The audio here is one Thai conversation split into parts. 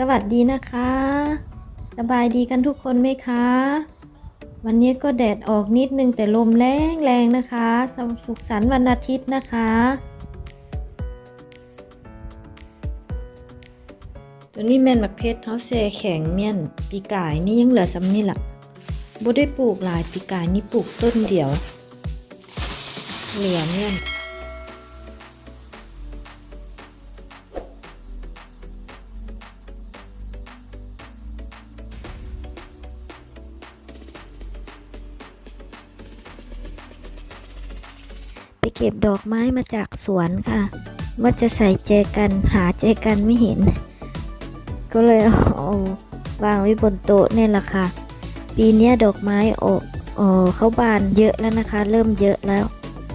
สวัสดีนะคะ สบายดีกันทุกคนไหมคะ วันนี้ก็แดดออกนิดนึงแต่ลมแรงแรงนะคะสุขสันต์วันอาทิตย์นะคะ ตัวนี้แม่นมักเพชรเขาแซ่แข็งเมียนปีกายนี่ยังเหลือซ้ำนี่ล่ะบ่ได้ปลูกหลายปีกายนี่ปลูกต้นเดียวเหลือเมียน เก็บดอกไม้มาจากสวนค่ะ ว่าจะใส่แจกันหาแจกันไม่เห็น ก็เลยเอาวางไว้บนโต๊ะเนี่ยแหละค่ะ ปีนี้ดอกไม้ออกเออเขาบานเยอะแล้วนะคะ เริ่มเยอะแล้ว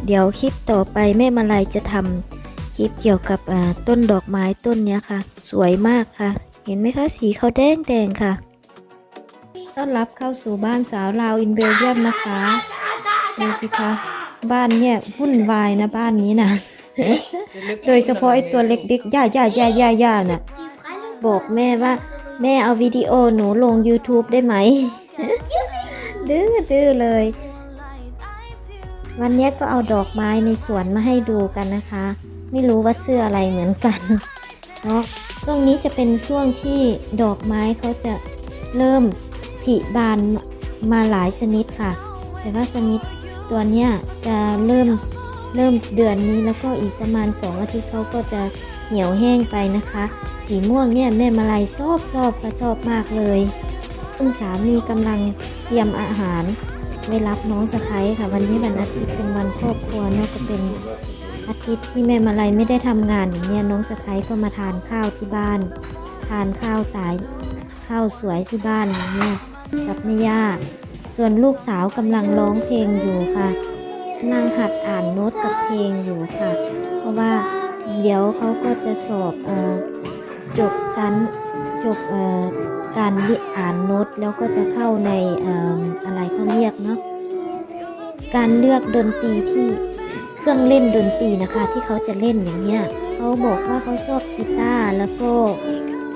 เดี๋ยวคลิปต่อไปแม่มาลัยจะทำคลิปเกี่ยวกับต้นดอกไม้ต้นนี้ค่ะ สวยมากค่ะ เห็นไหมคะสีเขาแดงแดงค่ะต้อนรับเข้าสู่บ้านสาวลาวอินเบลเยียมนะคะดูสิคะ บ้านเนี่ยวุ่นวายนะบ้านนี้นะโดยเฉพาะไอ้ตัวเล็กๆย่าย่าย่าย่าย่าน่ะ บอกแม่ว่า แม่เอาวิดีโอหนูลง YouTube ได้ไหม ดื้อดื้อเลย วันนี้ก็เอาดอกไม้ในสวนมาให้ดูกันนะคะ ไม่รู้ว่าเสื้ออะไรเหมือนกันเนาะช่วงนี้จะเป็นช่วงที่ดอกไม้เขาจะเริ่มผลิบานมาหลายชนิดค่ะ แต่ว่าชนิด ตัวเนี้ยจะเริ่มเริ่มเดือนนี้แล้วก็อีกประมาณสองอาทิตย์เขาก็จะเหี่ยวแห้งไปนะคะ สีม่วงเนี่ยแม่มาลัยชอบชอบค่ะชอบมากเลยคุณสามีกำลังเตรียมอาหารไว้รับน้องสะพ้ายค่ะ วันนี้วันอาทิตย์เป็นวันครอบครัวเนาะก็เป็นอาทิตย์ที่แม่มาลัยไม่ได้ทำงานอย่างเนี้ยน้องสะพ้ายก็มาทานข้าวที่บ้าน ทานข้าวสายข้าวสวยที่บ้านอย่างเนี่ยกับแม่ย่า ส่วนลูกสาวกำลังร้องเพลงอยู่ค่ะนั่งหัดอ่านโน้ตกับเพลงอยู่ค่ะ เพราะว่าเดี๋ยวเขาก็จะสอบอจบชั้นจบการอ่านโน้ตแล้วก็จะเข้าในอะไรเขาเรียกเนาะการเลือกดนตรีที่เครื่องเล่นดนตรีนะคะ ที่เขาจะเล่นอย่างเนี้ยเขาบอกว่าเขาชอบกีตาร์แล้วก็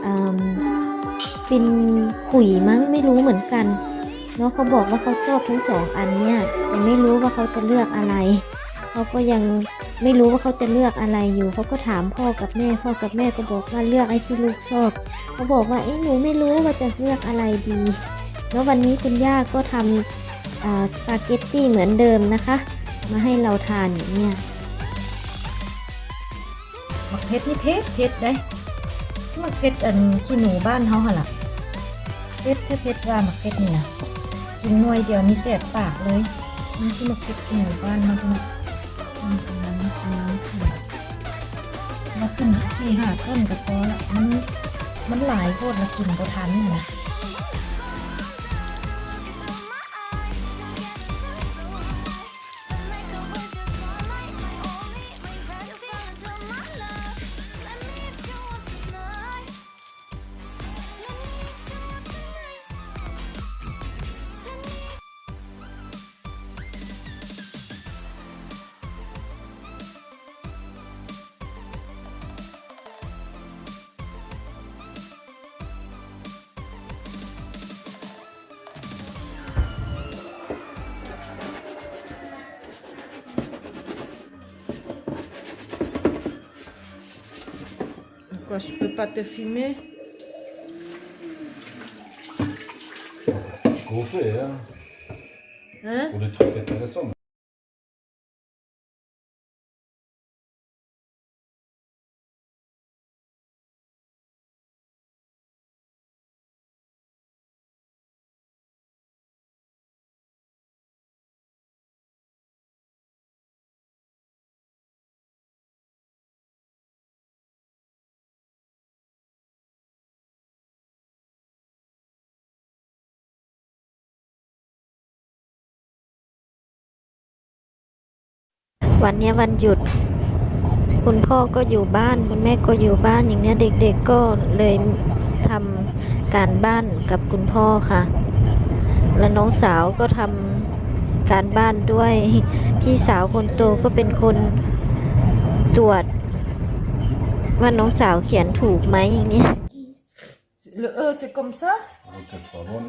อืมเป็นขุยมั้งไม่รู้เหมือนกัน เนาะเขาบอกว่าเขาชอบทั้งสองอันเนี่ยแต่ไม่รู้ว่าเขาจะเลือกอะไรเขาก็ยังไม่รู้ว่าเขาจะเลือกอะไรอยู่เขาก็ถามพ่อกับแม่ พ่อกับแม่ก็บอกว่าเลือกไอ้ที่ลูกชอบเขาบอกว่าเอ๊ะหนูไม่รู้ว่าจะเลือกอะไรดี แล้ววันนี้คุณย่าก็ทำสปาเกตตี้เหมือนเดิมนะคะ มาให้เราทานอย่างเนี้ยมักเพชรนี่เพชรเพชรได้มักเพชรอันขี้หนูบ้านเขาหรอเพชรถ้าเพชรว่ามักเพชรนี่นะ กินหน่วยเดียวนี่เสียบปากเลยนี่ที่มาคิดหมู่บ้านมาเป็น้ำน้ำน้ำขึ้นมาขึ้นสี่ห้าต้นก็พอละมันมันหลายโคตรละกินก็ทันเลยน je peux pas te filmer qu'on fait, hein, Hein? Pour des trucs intéressants.. วันนี้วันหยุด คุณพ่อก็อยู่บ้าน คุณแม่ก็อยู่บ้านอย่างเนี้ยเด็กๆก็เลยทำการบ้านกับคุณพ่อค่ะ แล้วน้องสาวก็ทำการบ้านด้วย พี่สาวคนโตก็เป็นคนตรวจ ว่าน้องสาวเขียนถูกไหมอย่างเนี้ย Le E, c'est comme ça Avec le savon.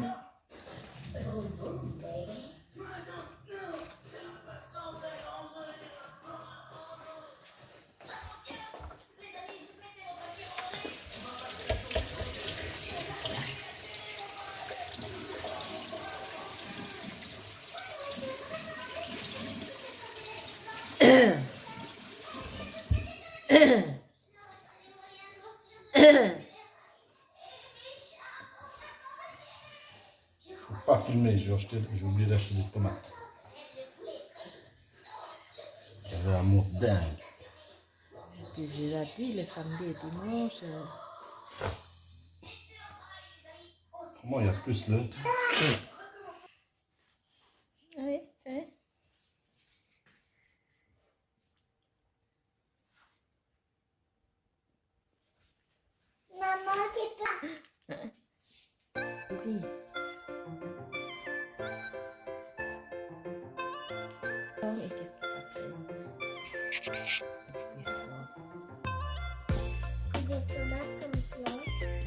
Filmer, j'ai oublié d'acheter des tomates. Un amour dingue. C'était gelati le samedi et dimanche. Comment il y a plus le?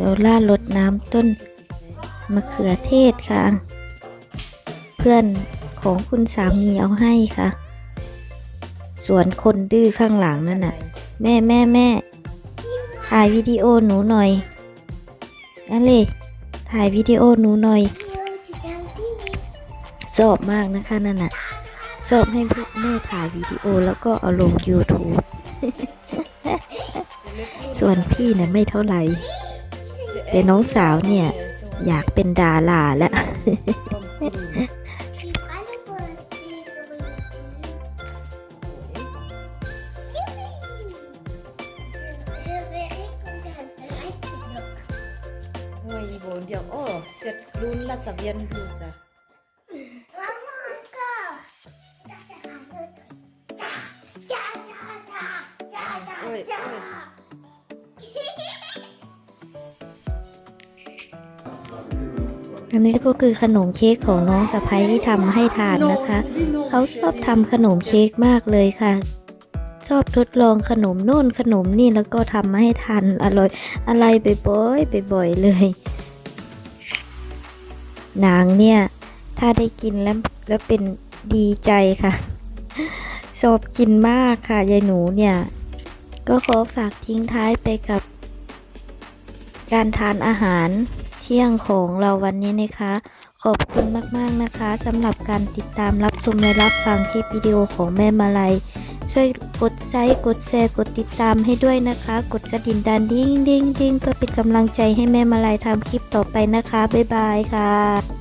เดี๋ยวล่ารดน้ำต้นมะเขือเทศค่ะ เพื่อนของคุณสามีเอาให้ค่ะส่วนคนดื้อข้างหลังนั่นน่ะ แม่แม่แม่ถ่ายวิดีโอหนูหน่อยนั่นเลยถ่ายวิดีโอหนูหน่อย Yo, tu t'es un petit ชอบมากนะคะนั่นน่ะชอบให้พวกแม่ถ่ายวิดีโอแล้วก็เอาลง YouTube ส่วนพี่เนี่ยไม่เท่าไหร่ แต่น้องสาวเนี่ย อยากเป็นดาราแล้ว Tu feras le poster sur YouTube. Youpi Je verrai quand j'arrêterai TikTok. Oui, bon, dire, oh, cette lune-là, ça vient d'où ça Maman, encore. Ça faire อันนี้ก็คือขนมเค้กของน้องสะพ้ยที่ทำให้ทานนะคะ เขาชอบทำขนมเค้กมากเลยค่ะ ชอบทดลองขนมโน่นขนมนี่แล้วก็ทำมาให้ทานอร่อยอะไรบ่อยๆบ่อยๆเลย นางเนี่ย ถ้าได้กินแล้วแล้วเป็นดีใจค่ะ ชอบกินมากค่ะยายหนูเนี่ย ก็ขอฝากทิ้งท้ายไปกับ การทานอาหาร ที่ยงของเราวันนี้นะคะ ขอบคุณมากๆนะคะสำหรับการติดตามรับชมและรับฟังคลิปวิดีโอของแม่มาลัย ช่วยกดไลค์กดแชร์กดติดตามให้ด้วยนะคะ กดกระดิ่งดันดิ้งดิ้งดิ้งเพื่อเป็นกำลังใจให้แม่มาลัยทำคลิปต่อไปนะคะ บ๊ายบายค่ะ